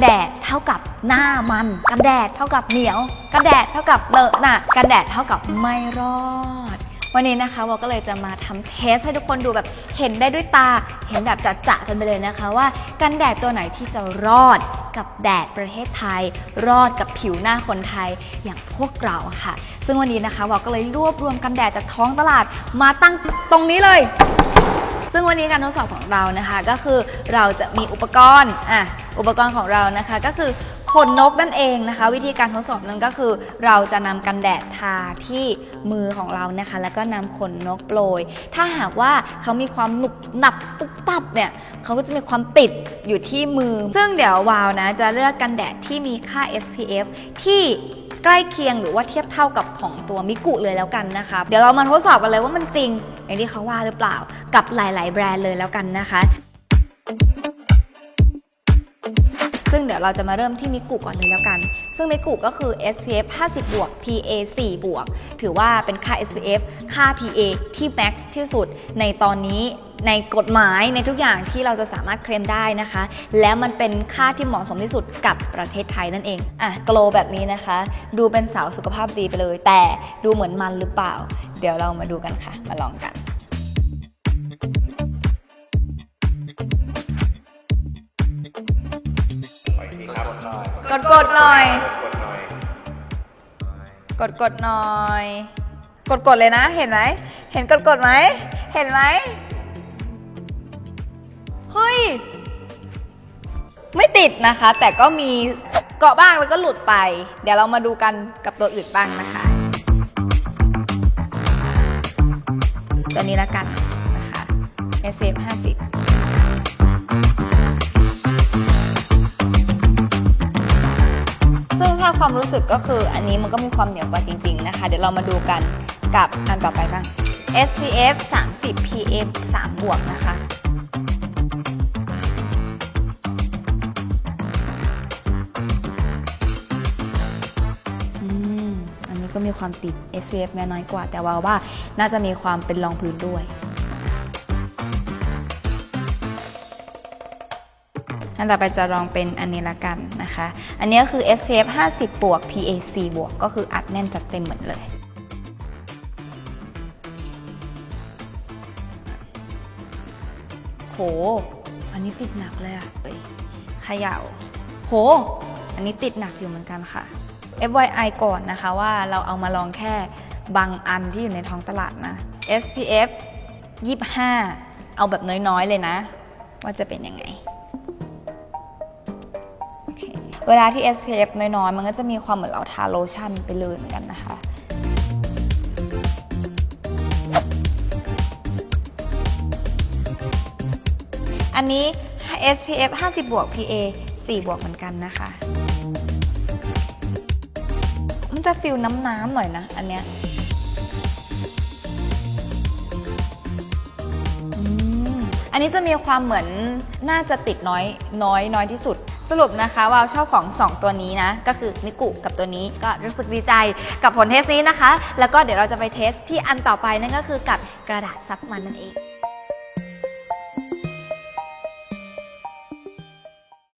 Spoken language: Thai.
แดดเท่ากับหน้ามัน กันแดดเท่ากับเหนียว กันแดดเท่ากับเลอะหนะกันแดดเท่ากับไม่รอด วันนี้นะคะวอก็เลยจะมาทำเทสให้ทุกคนดูแบบเห็นได้ด้วยตา เห็นแบบจะๆกันไปเลยนะคะว่า กันแดดตัวไหนที่จะรอดกับแดดประเทศไทย รอดกับผิวหน้าคนไทยอย่างพวกเราค่ะ ซึ่งวันนี้นะคะวอก็เลยรวบรวมกันแดดจากท้องตลาดมาตั้งตรงนี้เลย ซึ่งวันนี้การทดสอบของเรานะคะก็คือเราจะมีอุปกรณ์อะอุปกรณ์ของเรานะคะก็คือขนนกนั่นเองนะคะ วิธีการทดสอบนั้นก็คือ เราจะนำกันแดดทาที่มือของเรานะคะ แล้วก็นำขนนกโปรย ถ้าหากว่าเขามีความหนุบหนับตุบตับเนี่ยเขาก็จะมีความติดอยู่ที่มือ ซึ่งเดี๋ยววาวนะจะเลือกกันแดดที่มีค่า SPF ที่ใกล้เคียงหรือว่าเทียบเท่ากับของตัวมิกุเลยแล้วกันนะคะ เดี๋ยวเรามาทดสอบกันเลยว่ามันจริง อย่างที่เขาว่าหรือเปล่ากับหลาย ๆ แบรนด์เลยแล้วกันนะคะซึ่งเดี๋ยวเราจะมาเริ่มที่มิกุก่อนเลยแล้วกัน ซึ่งมิกุก็คือ SPF 50บวก PA 4บวก ถือว่าเป็นค่า SPF ค่า PA ที่ max ที่สุดในตอนนี้ในกฎหมายในทุกอย่างที่เราจะสามารถเคลมได้นะคะ แล้วมันเป็นค่าที่เหมาะสมที่สุดกับประเทศไทยนั่นเองอะโกลแบบนี้นะคะ ดูเป็นสาวสุขภาพดีไปเลย แต่ดูเหมือนมันหรือเปล่า เดี๋ยวเรามาดูกันค่ะ มาลองกันกดๆหน่อยกดหน่อย กดกดหน่อย กดกดเลยนะ เห็นไหม เห็นกดกดไหม เห็นไหม เฮ้ย ไม่ติดนะคะ แต่ก็มีเกาะบ้างแล้วก็หลุดไป เดี๋ยวเรามาดูกันกับตัวอื่นบ้างนะคะ ตัวนี้ละกันนะคะ s f 50 ซึ่งถ้าความรู้สึกก็คืออันนี้มันก็มีความเหนียวกว่าจริง ๆ นะคะ เดี๋ยวเรามาดูกันกับอันต่อไปบ้าง SPF 30 PA 3บวกนะคะ ความติด SPF แม้น้อยกว่า แต่ว่าว่าน่าจะมีความเป็นรองพื้นด้วย อันต่อไปจะลองเป็นอันนี้ละกันนะคะ อันนี้ก็คือ SPF 50บวก PA 4บวกก็คืออัดแน่นจัดเต็มเหมือนเลยโห อันนี้ติดหนักเลยอะเอ้ยขย่าโห อันนี้ติดหนักอยู่เหมือนกันค่ะ FYI ก่อนนะคะว่าเราเอามาลองแค่บางอันที่อยู่ในท้องตลาดนะ SPF 25 เอาแบบน้อยๆเลยนะ ว่าจะเป็นยังไงเคเวลาที่ SPF น้อยๆ มันก็จะมีความเหมือนเราทาโลชั่นไปเลยเหมือนกันนะคะอันนี้ SPF 50 บวก PA 4 บวกเหมือนกันนะคะ จะฟิลน้ำๆหน่อยนะ อันเนี้ยอันนี้จะมีความเหมือนน่าจะติดน้อยน้อยน้อยที่สุด สรุปนะคะวาวชอบของ 2 ตัวนี้นะ ก็คือมิกุกับตัวนี้ก็รู้สึกดีใจกับผลเทสนี้นะคะ แล้วก็เดี๋ยวเราจะไปเทสที่อันต่อไปนั่นก็คือกับกระดาษซับมันนั่นเอง